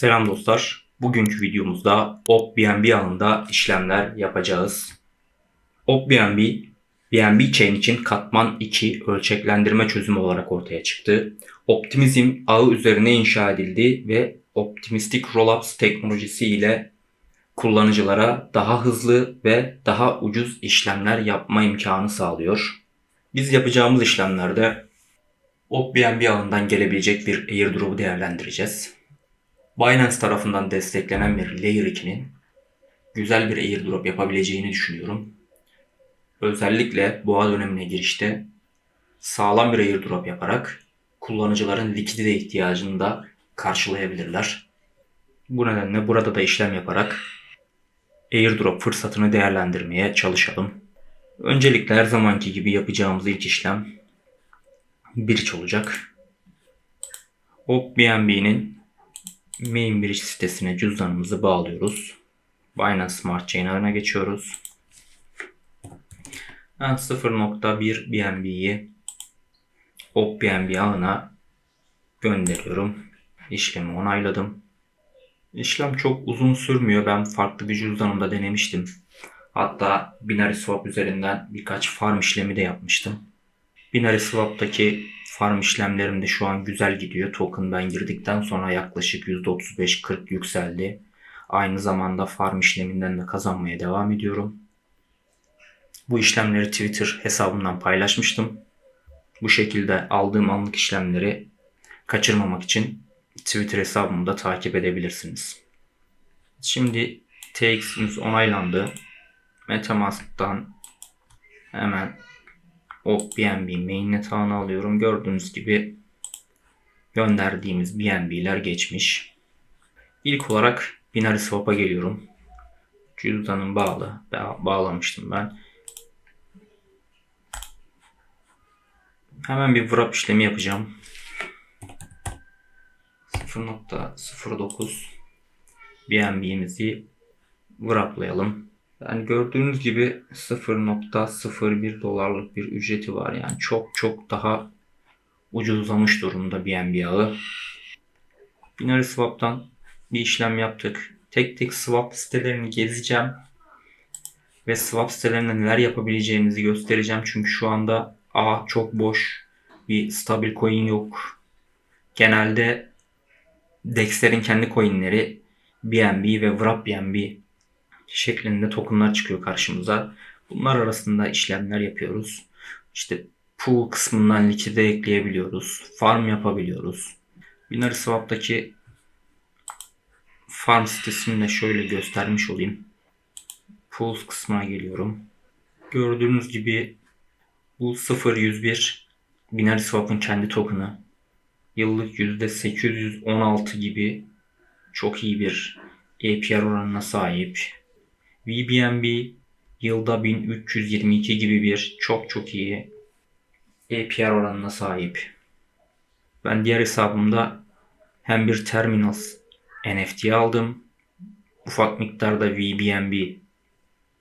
Selam dostlar. Bugünkü videomuzda OpBNB alanında işlemler yapacağız. OpBNB, BNB chain için katman 2 ölçeklendirme çözümü olarak ortaya çıktı. Optimizm ağı üzerine inşa edildi ve Optimistic Rollups teknolojisi ile kullanıcılara daha hızlı ve daha ucuz işlemler yapma imkanı sağlıyor. Biz yapacağımız işlemlerde OpBNB ağından gelebilecek bir airdrop'u değerlendireceğiz. Binance tarafından desteklenen bir Layer 2'nin güzel bir airdrop yapabileceğini düşünüyorum. Özellikle boğa dönemine girişte sağlam bir airdrop yaparak kullanıcıların likidite ihtiyacını da karşılayabilirler. Bu nedenle burada da işlem yaparak airdrop fırsatını değerlendirmeye çalışalım. Öncelikle her zamanki gibi yapacağımız ilk işlem bridge olacak. OpBNB'nin main bridge sitesine cüzdanımızı bağlıyoruz. Binance Smart Chain ağına geçiyoruz. Ben 0.1 BNB'yi OpBNB ağına gönderiyorum. İşlemi onayladım. İşlem çok uzun sürmüyor. Ben farklı bir cüzdanımda denemiştim. Hatta Binary Swap üzerinden birkaç farm işlemi de yapmıştım. Binary Swap'taki farm işlemlerim de şu an güzel gidiyor. Token ben girdikten sonra yaklaşık %35-40 yükseldi. Aynı zamanda farm işleminden de kazanmaya devam ediyorum. Bu işlemleri Twitter hesabımdan paylaşmıştım. Bu şekilde aldığım anlık işlemleri kaçırmamak için Twitter hesabımı da takip edebilirsiniz. Şimdi TX'imiz onaylandı. Metamask'tan hemen o BNB mainnet ağını alıyorum. Gördüğünüz gibi gönderdiğimiz BNB'ler geçmiş. İlk olarak Binary Swap'a geliyorum. Cüzdanım bağlı. Ba- bağlamıştım ben. Hemen bir wrap işlemi yapacağım. 0.09 BNB'mizi wraplayalım. Yani gördüğünüz gibi 0.01 dolarlık bir ücreti var. Yani çok çok daha ucuzlamış durumda BNB ağı. Binary Swap'tan bir işlem yaptık. Tek tek swap sitelerini gezeceğim. Ve swap sitelerinde neler yapabileceğimizi göstereceğim. Çünkü şu anda ağ çok boş. Bir stabil coin yok. Genelde DEX'lerin kendi coinleri BNB ve Wrap BNB şeklinde tokenlar çıkıyor karşımıza. Bunlar arasında işlemler yapıyoruz. İşte pool kısmından likide ekleyebiliyoruz. Farm yapabiliyoruz. Binary Swap'taki farm sitesini de şöyle göstermiş olayım. Pools kısmına geliyorum. Gördüğünüz gibi bu 0.101 Binary Swap'ın kendi token'ı. Yıllık %816 gibi çok iyi bir APR oranına sahip. VBNB yılda 1322 gibi bir çok çok iyi APR oranına sahip. Ben diğer hesabımda hem bir Terminals NFT aldım. Ufak miktarda VBNB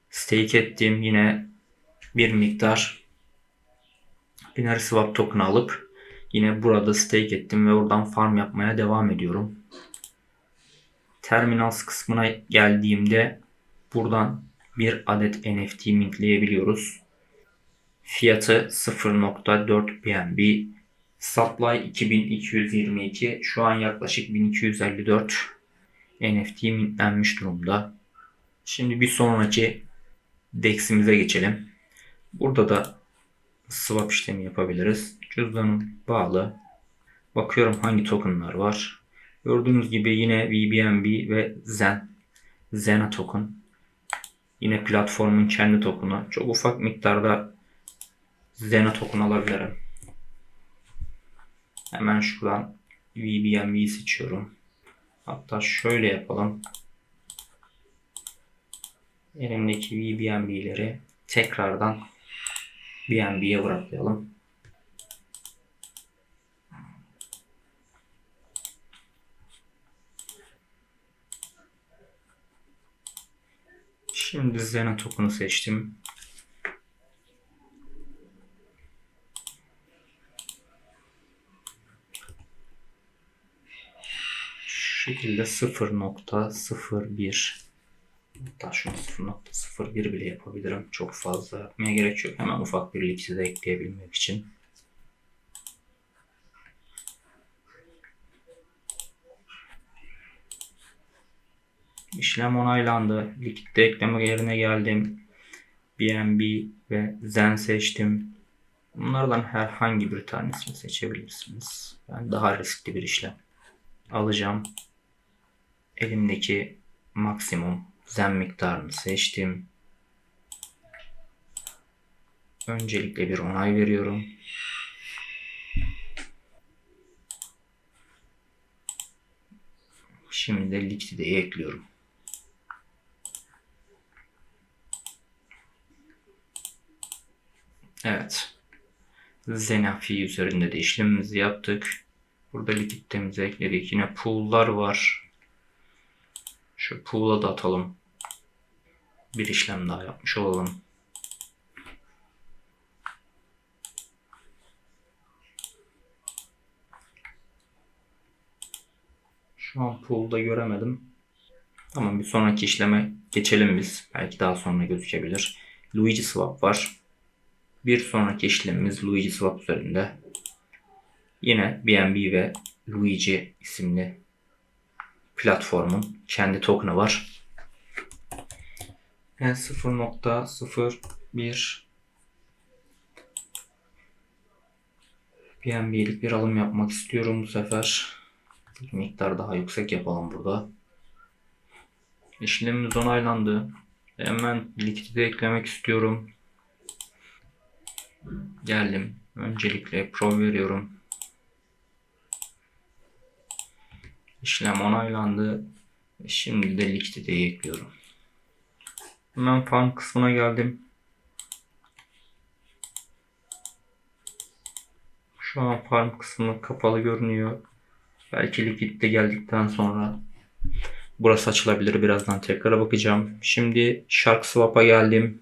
stake ettim. Yine bir miktar Binary Swap token alıp yine burada stake ettim ve oradan farm yapmaya devam ediyorum. Terminals kısmına geldiğimde buradan bir adet NFT mintleyebiliyoruz. Fiyatı 0.4 BNB. Supply 2222. Şu an yaklaşık 1254 NFT mintlenmiş durumda. Şimdi bir sonraki DEX'imize geçelim. Burada da swap işlemi yapabiliriz. Cüzdanım bağlı. Bakıyorum hangi tokenlar var. Gördüğünüz gibi yine VBNB ve Zen. Zena token. Yine platformun kendi token'ı. Çok ufak miktarda Zena token alabilirim. Hemen şuradan VBNB'yi seçiyorum. Hatta şöyle yapalım. Elimdeki VBNB'leri tekrardan BNB'ye bırakayalım. Şimdi Zena token'ı seçtim. şekilde 0.01 Hatta şunu 0.01 bile yapabilirim. Çok fazla yapmaya gerek yok. Hemen ufak bir likidi de ekleyebilmek için. İşlem onaylandı. Likitte ekleme yerine geldim. BNB ve Zen seçtim. Bunlardan herhangi bir tanesini seçebilirsiniz. Ben daha riskli bir işlem alacağım. Elimdeki maksimum zen miktarını seçtim. Öncelikle bir onay veriyorum. Şimdi de Liquide'yi ekliyorum. Evet. Zenafi üzerinde de işlemimizi yaptık. Burada likidimizi ekledik. Yine pool'lar var. Şu pool'a da atalım. Bir işlem daha yapmış olalım. Şu an pool'da göremedim. Tamam bir sonraki işleme geçelim biz. Belki daha sonra gözükebilir. Luigi swap var. Bir sonraki işlemimiz Luigi swap üzerinde. Yine BNB ve Luigi isimli platformun kendi token'ı var. Yani 0.01 BNB'lik bir alım yapmak istiyorum bu sefer. Bir miktar daha yüksek yapalım burada. İşlemimiz onaylandı. Hemen likidite eklemek istiyorum. Geldim. Öncelikle Pro veriyorum. İşlem onaylandı. Şimdi de likiditeyi ekliyorum. Hemen farm kısmına geldim. Şu an farm kısmı kapalı görünüyor. Belki likidite geldikten sonra burası açılabilir. Birazdan tekrar bakacağım. Şimdi Shark Swap'a geldim.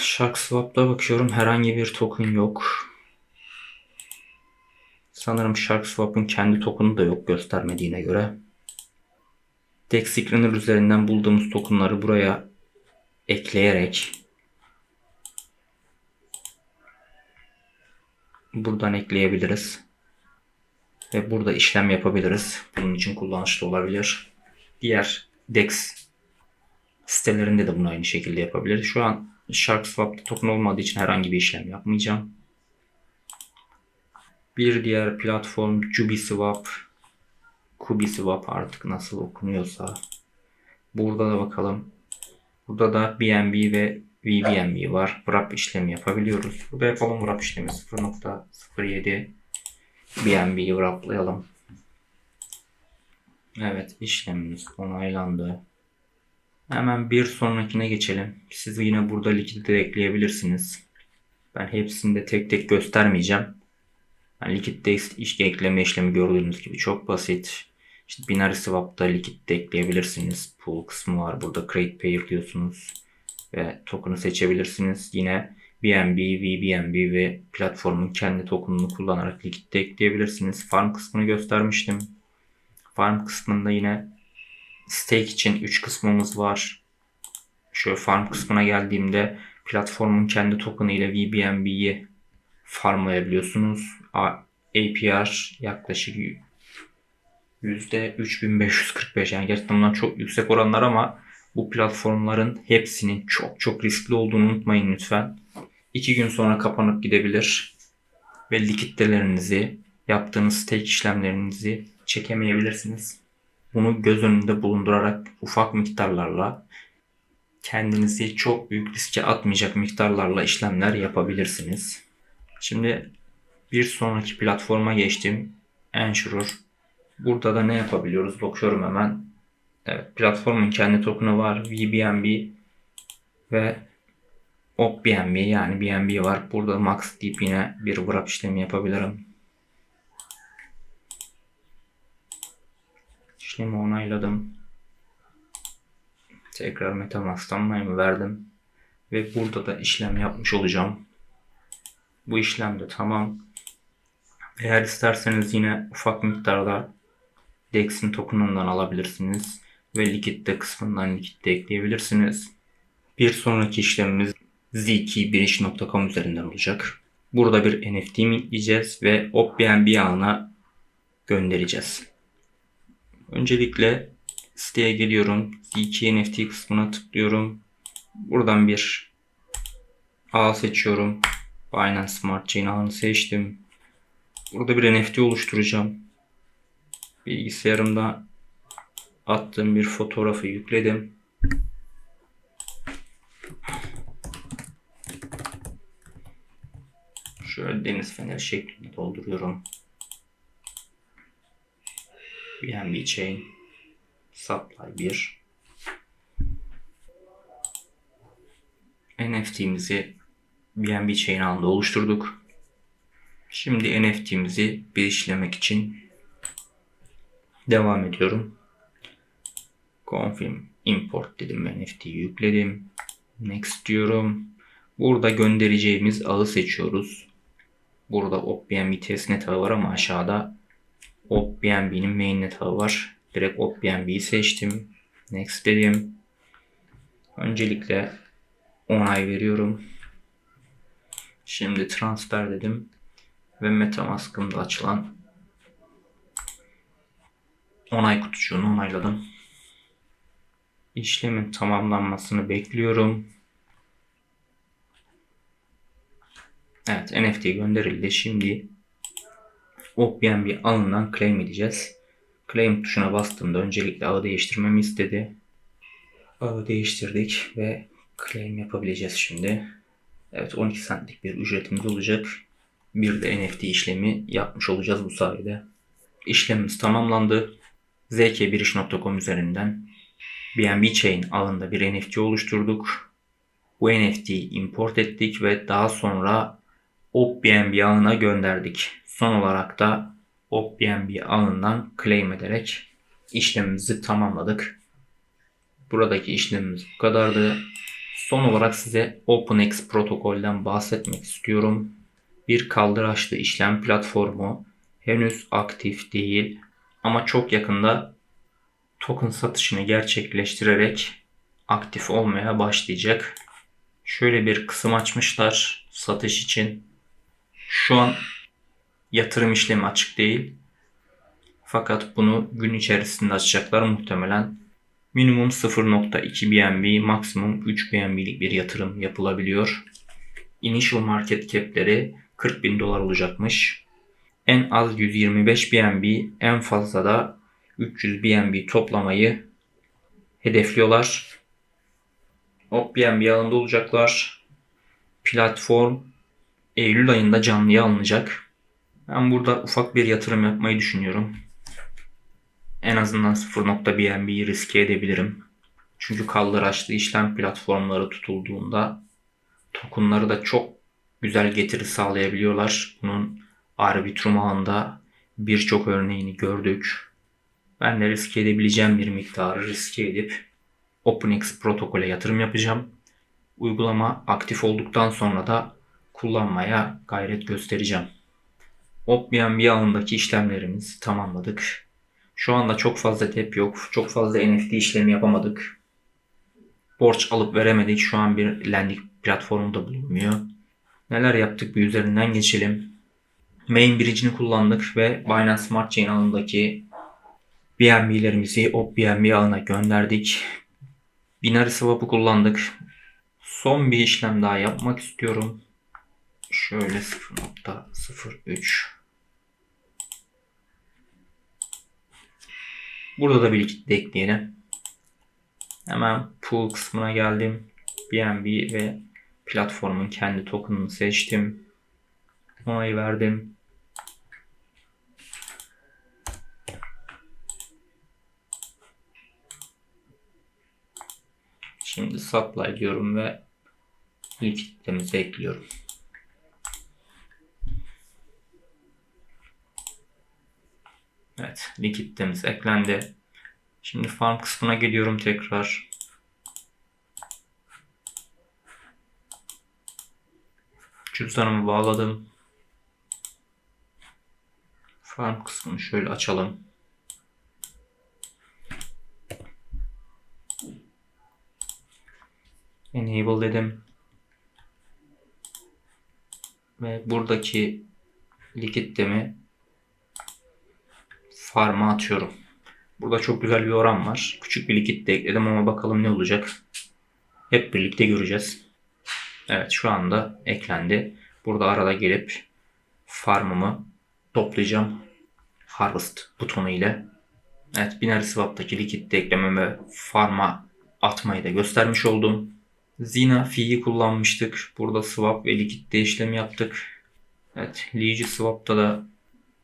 Shark Swap'ta bakıyorum. Herhangi bir token yok. Sanırım Shark Swap'ın kendi token'ı da yok göstermediğine göre. Dex Screener üzerinden bulduğumuz tokenları buraya ekleyerek buradan ekleyebiliriz. Ve burada işlem yapabiliriz. Bunun için kullanışlı olabilir. Diğer DEX sitelerinde de bunu aynı şekilde yapabilir. Şu an SharkSwap'ta token olmadığı için herhangi bir işlem yapmayacağım. Bir diğer platform Jubiswap. Kubiswap artık nasıl okunuyorsa. Burada da bakalım. Burada da BNB ve VBNB var. Wrap işlemi yapabiliyoruz. Burada yapalım wrap işlemi 0.07 BNB'yi wraplayalım. Evet işlemimiz onaylandı. Hemen bir sonrakine geçelim. Siz yine burada likidite ekleyebilirsiniz. Ben hepsini de tek tek göstermeyeceğim. Yani likitte iş ekleme işlemi gördüğünüz gibi çok basit. İşte binary swap'ta likitte ekleyebilirsiniz. Pool kısmı var. Burada create pair diyorsunuz. Ve token'ı seçebilirsiniz. Yine BNB, VBNB ve platformun kendi token'ını kullanarak likitte ekleyebilirsiniz. Farm kısmını göstermiştim. Farm kısmında yine stake için 3 kısmımız var. Şöyle farm kısmına geldiğimde platformun kendi token'ı ile VBNB'yi farmlayabiliyorsunuz. APR yaklaşık %3545 yani gerçekten bunlar çok yüksek oranlar ama bu platformların hepsinin çok çok riskli olduğunu unutmayın lütfen. 2 gün sonra kapanıp gidebilir ve likiditelerinizi yaptığınız stake işlemlerinizi çekemeyebilirsiniz. Bunu göz önünde bulundurarak ufak miktarlarla kendinizi çok büyük riske atmayacak miktarlarla işlemler yapabilirsiniz. Şimdi bir sonraki platforma geçtim. Ensure. Burada da ne yapabiliyoruz? Bakıyorum hemen. Evet, platformun kendi token'ı var. VBNB ve OpBNB yani BNB var. Burada max deyip yine bir wrap işlemi yapabilirim. İşlemi onayladım. Tekrar MetaMask'tan onayımı verdim. Ve burada da işlem yapmış olacağım. Bu işlem de tamam. Eğer isterseniz yine ufak miktarda DEX'in token'ından alabilirsiniz ve likitte kısmından likitte ekleyebilirsiniz. Bir sonraki işlemimiz zkbiriş.com üzerinden olacak. Burada bir NFT mintleyeceğiz ve OpBnB ağına göndereceğiz. Öncelikle siteye geliyorum. ZK NFT kısmına tıklıyorum. Buradan bir ağ seçiyorum. Binance Smart Chain ağını seçtim. Burada bir NFT oluşturacağım. Bilgisayarımda attığım bir fotoğrafı yükledim. Şöyle deniz feneri şeklinde dolduruyorum. BNB Chain Supply 1 NFT'mizi BNB Chain ağında oluşturduk. Şimdi NFT'mizi bir işlemek için devam ediyorum. Confirm import dedim ve NFT'yi yükledim. Next diyorum. Burada göndereceğimiz ağı seçiyoruz. Burada OpBnB testnet ağı var ama aşağıda OpBnB'nin mainnet ağı var. Direkt OpBnB'yi seçtim. Next dedim. Öncelikle onay veriyorum. Şimdi transfer dedim. Ve Metamask'ımda açılan onay kutucuğunu onayladım. İşlemin tamamlanmasını bekliyorum. Evet NFT gönderildi. Şimdi OpenBnB ağından claim edeceğiz. Claim tuşuna bastığımda öncelikle ağı değiştirmemi istedi. Ağı değiştirdik ve claim yapabileceğiz şimdi. Evet 12 centlik bir ücretimiz olacak. Bir de NFT işlemi yapmış olacağız bu sayede. İşlemimiz tamamlandı. zkbiriş.com üzerinden BNB Chain ağında bir NFT oluşturduk. Bu NFT'yi import ettik ve daha sonra OpBnB ağına gönderdik. Son olarak da OpBnB ağından claim ederek işlemimizi tamamladık. Buradaki işlemimiz bu kadardı. Son olarak size OpenX protokolden bahsetmek istiyorum. Bir kaldıraçlı işlem platformu henüz aktif değil ama çok yakında token satışını gerçekleştirerek aktif olmaya başlayacak. Şöyle bir kısım açmışlar satış için. Şu an yatırım işlemi açık değil. Fakat bunu gün içerisinde açacaklar muhtemelen. Minimum 0.2 BNB, maksimum 3 BNB'lik bir yatırım yapılabiliyor. Initial market cap'leri 40 bin dolar olacakmış. En az 125 BNB, en fazla da 300 BNB toplamayı hedefliyorlar. Hop BNB alanda olacaklar. Platform Eylül ayında canlıya alınacak. Ben burada ufak bir yatırım yapmayı düşünüyorum. En azından 0.BNB'yi riske edebilirim. Çünkü kaldıraçlı işlem platformları tutulduğunda tokenları da çok güzel getiri sağlayabiliyorlar. Bunun Arbitrum ağında birçok örneğini gördük. Ben de riske edebileceğim bir miktarı riske edip OpenX protokole yatırım yapacağım. Uygulama aktif olduktan sonra da kullanmaya gayret göstereceğim. OpBnB ağındaki işlemlerimizi tamamladık. Şu anda çok fazla dep yok. Çok fazla NFT işlemi yapamadık. Borç alıp veremedik. Şu an bir lending platformunda bulunmuyor. Neler yaptık bir üzerinden geçelim. Main bridge'ini kullandık ve Binance Smart Chain ağındaki BNB'lerimizi OpBnB ağına gönderdik. Binary Swap'ı kullandık. Son bir işlem daha yapmak istiyorum. Şöyle 0.03 Burada da bir likitte ekleyelim. Hemen pool kısmına geldim. BNB ve platformun kendi token'ını seçtim. Onayı verdim. Şimdi supply diyorum ve likitimizi ekliyorum. Evet, likitimiz eklendi. Şimdi farm kısmına geliyorum tekrar. Cüzdanımı bağladım. Farm kısmını şöyle açalım. Enable dedim. Ve buradaki likiditemi farm'a atıyorum. Burada çok güzel bir oran var. Küçük bir likit de ekledim ama bakalım ne olacak. Hep birlikte göreceğiz. Evet şu anda eklendi. Burada arada gelip farmımı toplayacağım. Harvest butonu ile. Evet binary swap'taki likit de eklememi farm'a atmayı da göstermiş oldum. Zina fi'yi kullanmıştık. Burada swap ve likitte işlem yaptık. Evet Ligi swap'ta da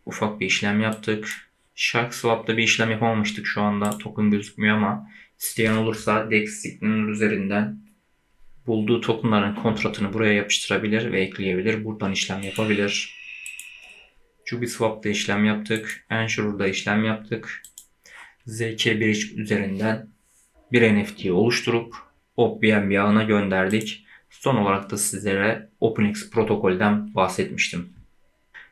ufak bir işlem yaptık. Shark swap'ta bir işlem yapamamıştık şu anda. Token gözükmüyor ama isteyen olursa DEX Signaler üzerinden bulduğu tokenların kontratını buraya yapıştırabilir ve ekleyebilir. Buradan işlem yapabilir. Jubiswap'ta işlem yaptık. Ensure'da işlem yaptık. ZK Bridge üzerinden bir NFT oluşturup OpenBNB ağına gönderdik. Son olarak da sizlere OpenX protokolden bahsetmiştim.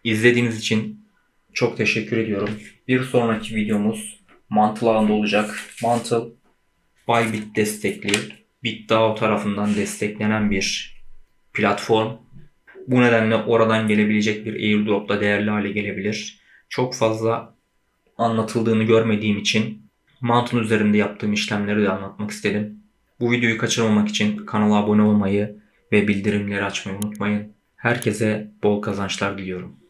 İzlediğiniz için çok teşekkür ediyorum. Bir sonraki videomuz Mantle ağında olacak. Mantle Bybit destekli, BitDAO tarafından desteklenen bir platform. Bu nedenle oradan gelebilecek bir airdrop da değerli hale gelebilir. Çok fazla anlatıldığını görmediğim için Mantın üzerinde yaptığım işlemleri de anlatmak istedim. Bu videoyu kaçırmamak için kanala abone olmayı ve bildirimleri açmayı unutmayın. Herkese bol kazançlar diliyorum.